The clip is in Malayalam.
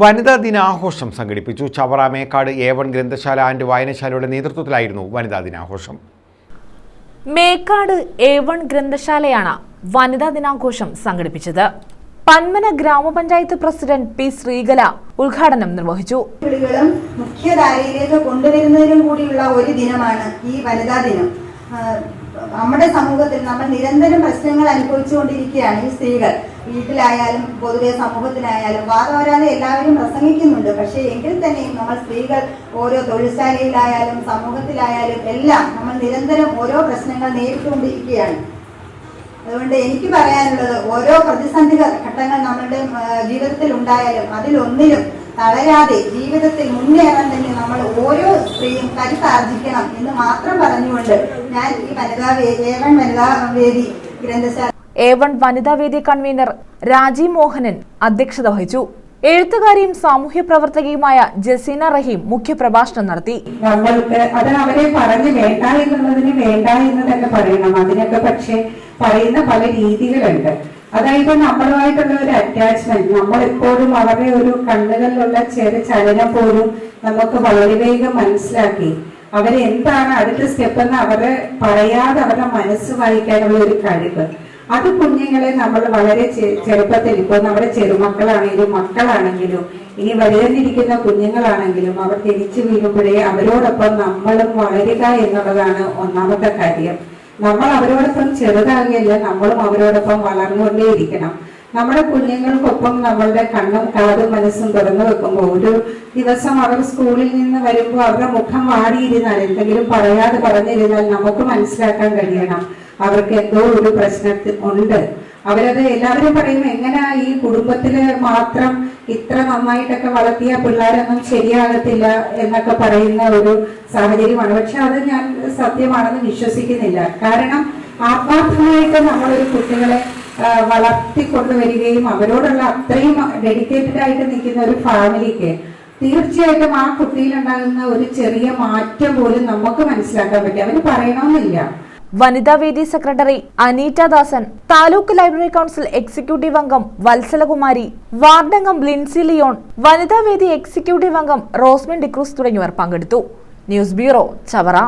വനിതാ ദിനാഘോഷം സംഘടിപ്പിച്ചു. ചവറ മേക്കാട് എ വൺ ഗ്രന്ഥശാല ആൻഡ് വായനശാലയുടെ നേതൃത്വത്തിലായിരുന്നു വനിതാ ദിനാഘോഷം. മേക്കാട് എ വൺ ഗ്രന്ഥശാലയാണ് വനിതാ ദിനാഘോഷം സംഘടിപ്പിച്ചത്. പന്മന ഗ്രാമപഞ്ചായത്ത് പ്രസിഡന്റ് പി ശ്രീകല ഉദ്ഘാടനം നിർവഹിച്ചു. കുട്ടികളും മുഖ്യധാരയിലേക്ക് കൊണ്ടുവരുന്നതിനും കൂടിയുള്ള ഒരു ദിനമാണ് ഈ വനിതാ ദിനം. നമ്മുടെ സമൂഹത്തിൽ നമ്മൾ നിരന്തരം പ്രശ്നങ്ങൾ അനുഭവിച്ചുകൊണ്ടിരിക്കുകയാണ് ഈ സ്ത്രീകൾ. വീട്ടിലായാലും പൊതുവെ സമൂഹത്തിലായാലും വാദവരാതെ എല്ലാവരും പ്രസംഗിക്കുന്നുണ്ട്. പക്ഷേ എങ്കിൽ തന്നെയും നമ്മൾ സ്ത്രീകൾ ഓരോ തൊഴിൽശാലയിലായാലും സമൂഹത്തിലായാലും എല്ലാം നമ്മൾ നിരന്തരം ഓരോ പ്രശ്നങ്ങൾ നേരിട്ടുകൊണ്ടിരിക്കുകയാണ്. അതുകൊണ്ട് എനിക്ക് പറയാനുള്ളത് ഓരോ പ്രതിസന്ധി ഘട്ടങ്ങൾ നമ്മളുടെ ജീവിതത്തിൽ ഉണ്ടായാലും അതിലൊന്നിലും തളരാതെ ജീവിതത്തിൽ മുന്നേറാൻ തന്നെ നമ്മൾ ഓരോ സ്ത്രീയും കരുത്താർജിക്കണം എന്ന് മാത്രം പറഞ്ഞുകൊണ്ട് ഞാൻ ഈ വനിതാ ഏവൻ വനിതാ വേദി ഗ്രന്ഥശാല എ വൺ വനിതാ വേദി കൺവീനർ രാജീവ് മോഹനൻ അധ്യക്ഷത വഹിച്ചു. എഴുത്തുകാരിയും സാമൂഹ്യ പ്രവർത്തകയുമായ ജസീന റഹീം മുഖ്യപ്രഭാഷണം നടത്തി. നമ്മൾക്ക് അത് അവരെ പറഞ്ഞു വേണ്ട എന്നുള്ളതിന് വേണ്ട എന്ന് തന്നെ പറയണം അതിനൊക്കെ പക്ഷേ പറയുന്ന പല രീതികളുണ്ട്. അതായത് നമ്മളുമായിട്ടുള്ള ഒരു അറ്റാച്ച്മെന്റ് നമ്മൾ എപ്പോഴും അവരുടെ ഒരു കണ്ണുകളിലുള്ള ചെറു ചലനം പോലും നമുക്ക് വളരെ വേഗം മനസ്സിലാക്കി. അവരെന്താണ് അടുത്ത സ്റ്റെപ്പ് എന്ന് അവരെ പറയാതെ അവരുടെ മനസ്സ് വായിക്കാനുള്ള ഒരു കഴിവ്. അത് കുഞ്ഞുങ്ങളെ നമ്മൾ വളരെ ചെറുപ്പത്തിൽ ഇപ്പോൾ നമ്മുടെ ചെറുമക്കളാണെങ്കിലും മക്കളാണെങ്കിലും ഇനി വളരുന്നിരിക്കുന്ന കുഞ്ഞുങ്ങളാണെങ്കിലും അവർ തിരിച്ചു വീഴുമ്പോഴേ അവരോടൊപ്പം നമ്മളും വളരുക എന്നുള്ളതാണ് ഒന്നാമത്തെ കാര്യം. നമ്മൾ അവരോടൊപ്പം ചെറുതാകില്ല നമ്മളും അവരോടൊപ്പം വളർന്നുകൊണ്ടേയിരിക്കണം. നമ്മുടെ കുഞ്ഞുങ്ങൾക്കൊപ്പം നമ്മളുടെ കണ്ണും കാതും മനസ്സും തുറന്നു വെക്കുമ്പോൾ ഒരു ദിവസം അവർ സ്കൂളിൽ നിന്ന് വരുമ്പോൾ അവരുടെ മുഖം വാടിയിരുന്നാൽ എന്തെങ്കിലും പറയാതെ പറഞ്ഞിരുന്നാൽ നമുക്ക് മനസ്സിലാക്കാൻ കഴിയണം. അവർക്ക് എന്തോ ഒരു പ്രശ്നത്തിൽ ഉണ്ട്. അവരത് എല്ലാവരും പറയും എങ്ങനെ ഈ കുടുംബത്തിൽ മാത്രം ഇത്ര നന്നായിട്ടൊക്കെ വളർത്തിയ പിള്ളേരൊന്നും ശരിയാകത്തില്ല എന്നൊക്കെ പറയുന്ന ഒരു സാഹചര്യമാണ്. പക്ഷെ അത് ഞാൻ സത്യമാണെന്ന് വിശ്വസിക്കുന്നില്ല. കാരണം ആത്മാർത്ഥമായിട്ട് നമ്മളൊരു കുട്ടികളെ വളർത്തിക്കൊണ്ടുവരികയും അവരോടുള്ള അത്രയും ഡെഡിക്കേറ്റഡ് ആയിട്ട് നിൽക്കുന്ന ഒരു ഫാമിലിക്ക് തീർച്ചയായിട്ടും ആ കുട്ടിയിലുണ്ടാകുന്ന ഒരു ചെറിയ മാറ്റം പോലും നമുക്ക് മനസ്സിലാക്കാൻ പറ്റും. അവർ പറയണമെന്നില്ല. വനിതാ വേദി secretary Aneeta Dasan taluk library council executive അംഗം വത്സലകുമാരി വാർഡംഗം ലിൻസി ലിയോൺ വനിതാ വേദി എക്സിക്യൂട്ടീവ് അംഗം റോസ്മിൻ ഡിക്രൂസ് തുടങ്ങിയവർ പങ്കെടുത്തു. News bureau Chavara.